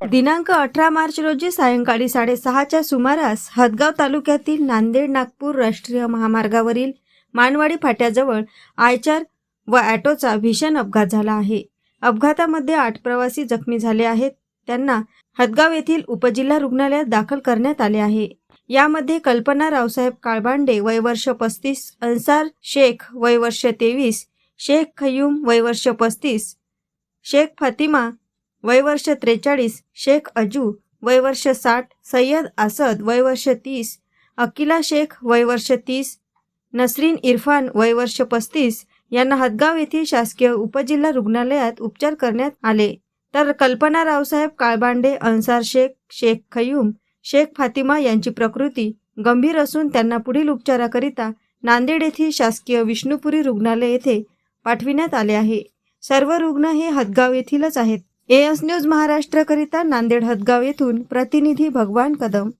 दिनांक अठरा मार्च रोजी सायंकाळी साडेसहाच्या सुमारास हदगाव तालुक्यातील नांदेड नागपूर राष्ट्रीय महामार्गावरील मानवाडी फाट्याजवळ आयचार व ॲटोचा भीषण अपघात झाला आहे. अपघातामध्ये आठ प्रवासी जखमी झाले आहेत. त्यांना हदगाव येथील उपजिल्हा रुग्णालयात दाखल करण्यात आले आहे. यामध्ये कल्पना रावसाहेब काळबांडे वय वर्ष पस्तीस अन्सार शेख वय वर्ष तेवीस शेख खयूम वय वर्ष पस्तीस शेख फातिमा वयवर्ष त्रेचाळीस शेख अजू वयवर्ष साठ सय्यद आसद वयवर्ष तीस अकिला शेख वयवर्ष तीस नसरीन इरफान वयवर्ष पस्तीस यांना हदगाव येथील शासकीय उपजिल्हा रुग्णालयात उपचार करण्यात आले. तर कल्पना रावसाहेब काळबांडे अन्सार शेख शेख खयूम शेख फातिमा यांची प्रकृती गंभीर असून त्यांना पुढील उपचाराकरिता नांदेड येथील शासकीय विष्णुपुरी रुग्णालय येथे पाठविण्यात आले आहे. सर्व रुग्ण हे हदगाव येथीलच आहेत. एएस न्यूज महाराष्ट्रकरिता नांदेड हदगाव येथून प्रतिनिधी भगवान कदम.